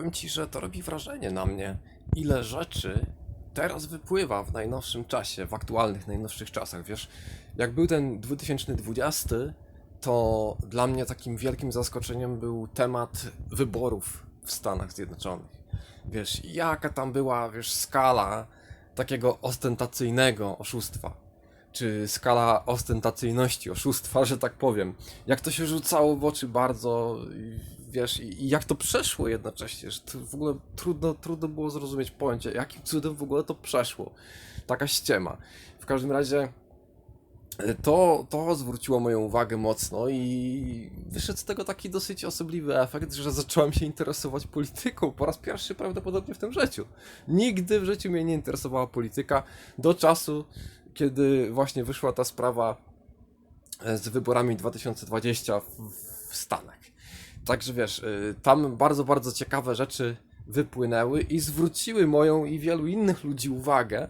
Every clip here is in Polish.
powiem ci, że to robi wrażenie na mnie, ile rzeczy teraz wypływa w najnowszym czasie, w aktualnych, najnowszych czasach. Wiesz, jak był ten 2020, to dla mnie takim wielkim zaskoczeniem był temat wyborów w Stanach Zjednoczonych. Wiesz, jaka tam była, wiesz, skala takiego ostentacyjnego oszustwa czy skala ostentacyjności, oszustwa, że tak powiem. Jak to się rzucało w oczy bardzo, wiesz, i jak to przeszło jednocześnie, że w ogóle trudno, trudno było zrozumieć pojęcie, jakim cudem w ogóle to przeszło. Taka ściema. W każdym razie e, to, to zwróciło moją uwagę mocno i wyszedł z tego taki dosyć osobliwy efekt, że zacząłem się interesować polityką po raz pierwszy prawdopodobnie w tym życiu. Nigdy w życiu mnie nie interesowała polityka do czasu, kiedy właśnie wyszła ta sprawa e, z wyborami 2020 w, w Stanach. Także wiesz, y, tam bardzo, bardzo ciekawe rzeczy wypłynęły i zwróciły moją i wielu innych ludzi uwagę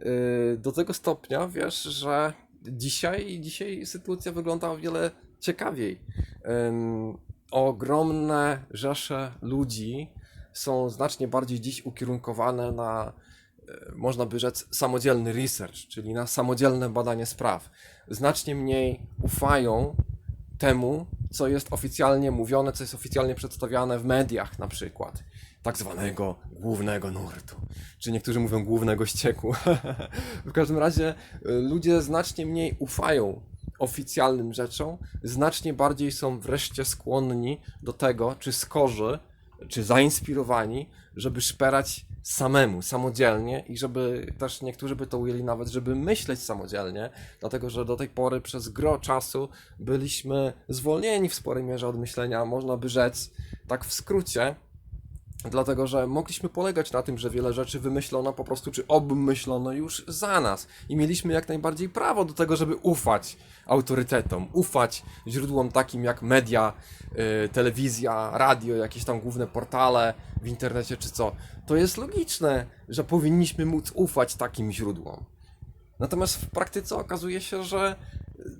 y, do tego stopnia, wiesz, że dzisiaj, dzisiaj sytuacja wygląda o wiele ciekawiej. Ogromne rzesze ludzi są znacznie bardziej dziś ukierunkowane na e, można by rzec, samodzielny research, czyli na samodzielne badanie spraw. Znacznie mniej ufają temu, co jest oficjalnie mówione, co jest oficjalnie przedstawiane w mediach, na przykład. Tak zwanego głównego nurtu. Czy niektórzy mówią głównego ścieku. w każdym razie y, ludzie znacznie mniej ufają oficjalnym rzeczom, znacznie bardziej są wreszcie skłonni do tego, czy skorzy, czy zainspirowani, żeby szperać samemu, samodzielnie i żeby też niektórzy by to ujęli nawet, żeby myśleć samodzielnie, dlatego że do tej pory przez gro czasu byliśmy zwolnieni w sporej mierze od myślenia, można by rzec, tak w skrócie, Dlatego, że mogliśmy polegać na tym, że wiele rzeczy wymyślono po prostu, czy obmyślono już za nas. I mieliśmy jak najbardziej prawo do tego, żeby ufać autorytetom, ufać źródłom takim jak media, y, telewizja, radio, jakieś tam główne portale w internecie czy co. To jest logiczne, że powinniśmy móc ufać takim źródłom. Natomiast w praktyce okazuje się, że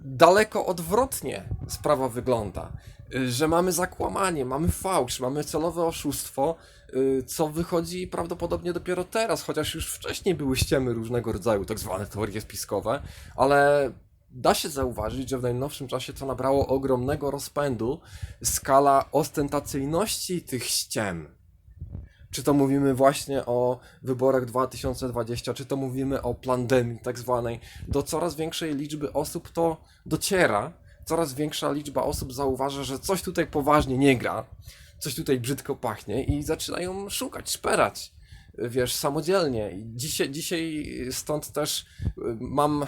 daleko odwrotnie sprawa wygląda. Y, Że mamy zakłamanie, mamy fałsz, mamy celowe oszustwo, y, co wychodzi prawdopodobnie dopiero teraz, chociaż już wcześniej były ściemy różnego rodzaju, tak zwane teorie spiskowe, ale da się zauważyć, że w najnowszym czasie to nabrało ogromnego rozpędu skala ostentacyjności tych ściem. Czy to mówimy właśnie o wyborach 2020, czy to mówimy o pandemii tak zwanej, do coraz większej liczby osób to dociera, coraz większa liczba osób zauważa, że coś tutaj poważnie nie gra, coś tutaj brzydko pachnie i zaczynają szukać, szperać, wiesz, samodzielnie. Dzisiaj, dzisiaj stąd też y, mam e,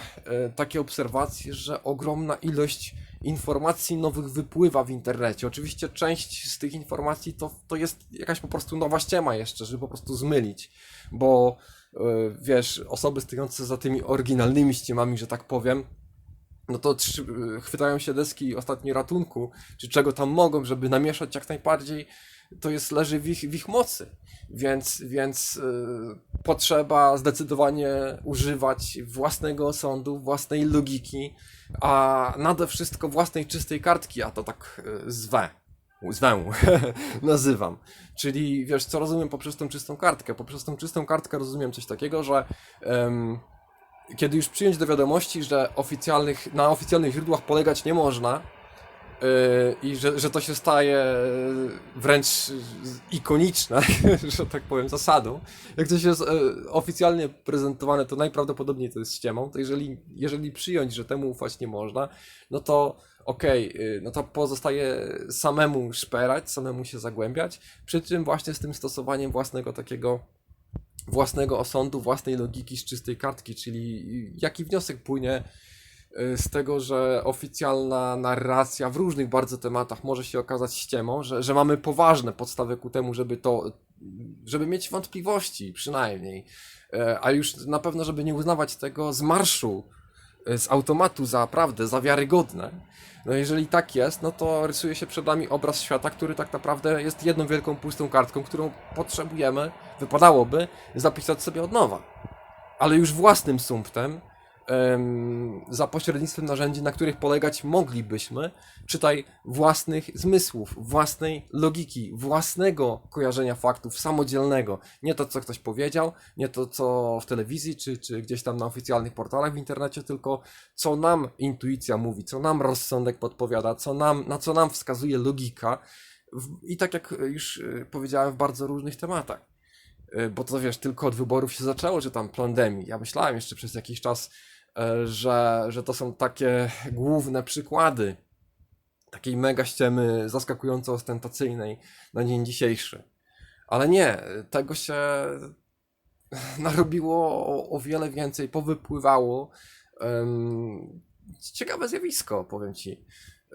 takie obserwacje, że ogromna ilość informacji nowych wypływa w internecie. Oczywiście część z tych informacji to, to jest jakaś po prostu nowa ściema jeszcze, żeby po prostu zmylić, bo y, wiesz, osoby stojące za tymi oryginalnymi ściemami, że tak powiem, no to y, chwytają się deski ostatni ratunku, czy czego tam mogą, żeby namieszać jak najbardziej, to jest leży w ich, w ich mocy. Więc, więc y, potrzeba zdecydowanie używać własnego sądu, własnej logiki, a nade wszystko własnej czystej kartki, ja to tak zwę. Zwę, nazywam. Czyli wiesz, co rozumiem poprzez tą czystą kartkę? Poprzez tą czystą kartkę rozumiem coś takiego, że em, kiedy już przyjąć do wiadomości, że oficjalnych, na oficjalnych źródłach polegać nie można yy, i że, że to się staje wręcz ikoniczne, że tak powiem, zasadą. Jak coś jest yy, oficjalnie prezentowane, to najprawdopodobniej to jest ściemą, to jeżeli, jeżeli przyjąć, że temu ufać nie można, no to okej, yy, no to pozostaje samemu szperać, samemu się zagłębiać, przy czym właśnie z tym stosowaniem własnego takiego własnego osądu, własnej logiki z czystej kartki, czyli jaki wniosek płynie y, z tego, że oficjalna narracja w różnych bardzo tematach może się okazać ściemą, że, że mamy poważne podstawy ku temu, żeby to, żeby mieć wątpliwości przynajmniej, E, a już na pewno, żeby nie uznawać tego z marszu, z automatu za prawdę, za wiarygodne. No jeżeli tak jest, no to rysuje się przed nami obraz świata, który tak naprawdę jest jedną wielką pustą kartką, którą potrzebujemy, wypadałoby zapisać sobie od nowa. Ale już własnym sumptem, em, za pośrednictwem narzędzi, na których polegać moglibyśmy, czytaj własnych zmysłów, własnej logiki, własnego kojarzenia faktów, samodzielnego. Nie to, co ktoś powiedział, nie to, co w telewizji, czy, czy gdzieś tam na oficjalnych portalach w internecie, tylko co nam intuicja mówi, co nam rozsądek podpowiada, co nam, na co nam wskazuje logika. I tak jak już y, powiedziałem, w bardzo różnych tematach. Y, Bo to wiesz, tylko od wyborów się zaczęło, że tam pandemii. Ja myślałem jeszcze przez jakiś czas, e, że, że to są takie główne przykłady takiej mega ściemy zaskakująco ostentacyjnej na dzień dzisiejszy. Ale nie, tego się narobiło o, wiele więcej, powypływało. Ciekawe zjawisko, powiem ci.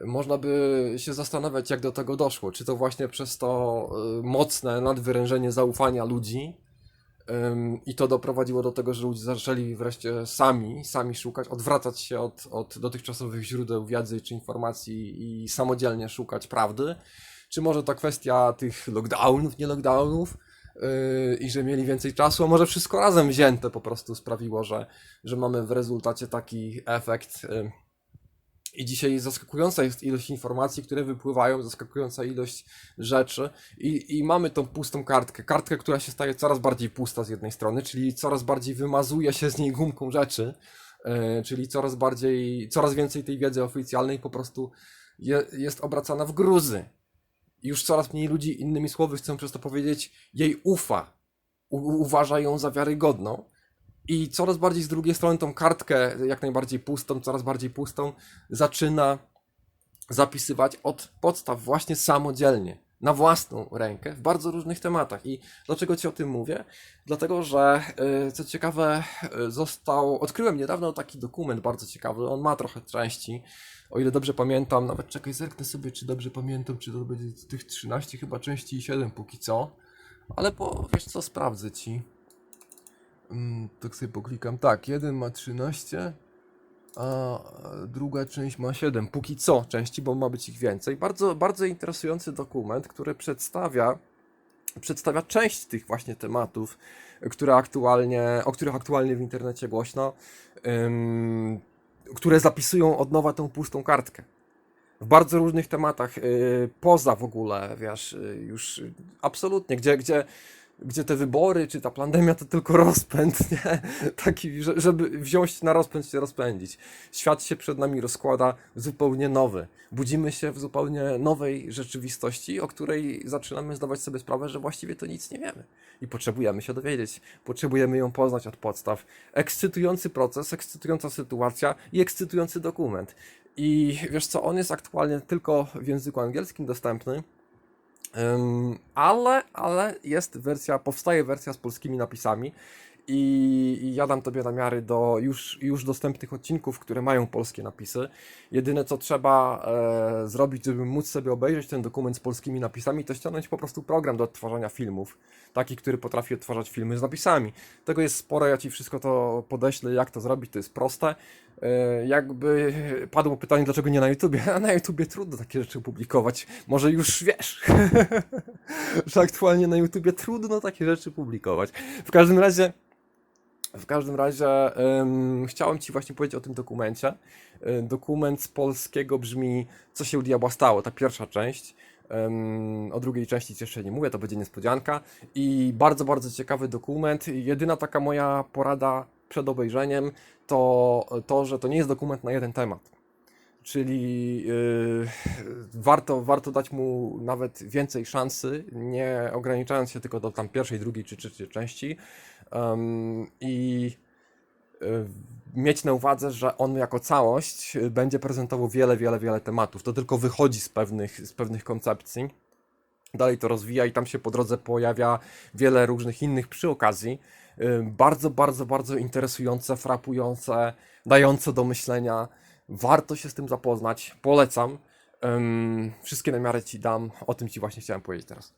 Można by się zastanawiać, jak do tego doszło. Czy to właśnie przez to y, mocne nadwyrężenie zaufania ludzi, I to doprowadziło do tego, że ludzie zaczęli wreszcie sami, sami szukać, odwracać się od, od dotychczasowych źródeł wiedzy czy informacji i samodzielnie szukać prawdy. Czy może to kwestia tych lockdownów, nie lockdownów yy, i że mieli więcej czasu, a może wszystko razem wzięte po prostu sprawiło, że, że mamy w rezultacie taki efekt. Yy. I dzisiaj zaskakująca jest ilość informacji, które wypływają, zaskakująca ilość rzeczy i, i mamy tą pustą kartkę. Kartkę, która się staje coraz bardziej pusta z jednej strony, czyli coraz bardziej wymazuje się z niej gumką rzeczy, e, czyli coraz bardziej, coraz więcej tej wiedzy oficjalnej po prostu je, jest obracana w gruzy. Już coraz mniej ludzi, innymi słowy, chcą przez to powiedzieć, jej ufa, u, uważa ją za wiarygodną. I coraz bardziej z drugiej strony tą kartkę, jak najbardziej pustą, coraz bardziej pustą, zaczyna zapisywać od podstaw właśnie samodzielnie, na własną rękę, w bardzo różnych tematach. I dlaczego Ci o tym mówię? Dlatego, że y, co ciekawe, y, został, odkryłem niedawno taki dokument bardzo ciekawy, on ma trochę części, o ile dobrze pamiętam, nawet czekaj, zerknę sobie, czy dobrze pamiętam, czy to będzie tych 13 chyba części i 7 póki co, ale po, wiesz co, sprawdzę Ci. Mm, tak sobie poklikam. Tak, jeden ma 13, a druga część ma 7. Póki co części, bo ma być ich więcej. Bardzo, bardzo interesujący dokument, który przedstawia, przedstawia część tych właśnie tematów, które aktualnie, o których aktualnie w internecie głośno, ym, które zapisują od nowa tą pustą kartkę. W bardzo różnych tematach, yy, poza w ogóle, wiesz, yy, już absolutnie, gdzie, gdzie gdzie te wybory, czy ta pandemia to tylko rozpęd, nie? Taki, że- żeby wziąć na rozpęd się rozpędzić. Świat się przed nami rozkłada zupełnie nowy. Budzimy się w zupełnie nowej rzeczywistości, o której zaczynamy zdawać sobie sprawę, że właściwie to nic nie wiemy. I potrzebujemy się dowiedzieć. Potrzebujemy ją poznać od podstaw. Ekscytujący proces, ekscytująca sytuacja i ekscytujący dokument. I wiesz co, on jest aktualnie tylko w języku angielskim dostępny. Ale, ale jest wersja, powstaje wersja z polskimi napisami i, i ja dam tobie namiary do już, już dostępnych odcinków, które mają polskie napisy. Jedyne co trzeba e, zrobić, żeby móc sobie obejrzeć ten dokument z polskimi napisami, to ściągnąć po prostu program do odtwarzania filmów. Taki, który potrafi odtwarzać filmy z napisami. Tego jest sporo, ja ci wszystko to podeślę, jak to zrobić, to jest proste. E, jakby padło pytanie, dlaczego nie na YouTubie? A na YouTubie trudno takie rzeczy publikować. Może już wiesz, że aktualnie na YouTubie trudno takie rzeczy publikować. W każdym razie, w każdym razie em, chciałem Ci właśnie powiedzieć o tym dokumencie. E, Dokument z polskiego brzmi Co się u diabła stało, ta pierwsza część. Em, o drugiej części ci jeszcze nie mówię, to będzie niespodzianka. I bardzo, bardzo ciekawy dokument. Jedyna taka moja porada przed obejrzeniem to to, że to nie jest dokument na jeden temat. Czyli yy, warto, warto dać mu nawet więcej szansy, nie ograniczając się tylko do tam pierwszej, drugiej czy trzeciej części. Em, I y, mieć na uwadze, że on jako całość będzie prezentował wiele, wiele, wiele tematów. To tylko wychodzi z pewnych, z pewnych koncepcji. Dalej to rozwija i tam się po drodze pojawia wiele różnych innych przy okazji. Y, Bardzo, bardzo, bardzo interesujące, frapujące, dające do myślenia. Warto się z tym zapoznać. Polecam. Wszystkie namiary ci dam. O tym ci właśnie chciałem powiedzieć teraz.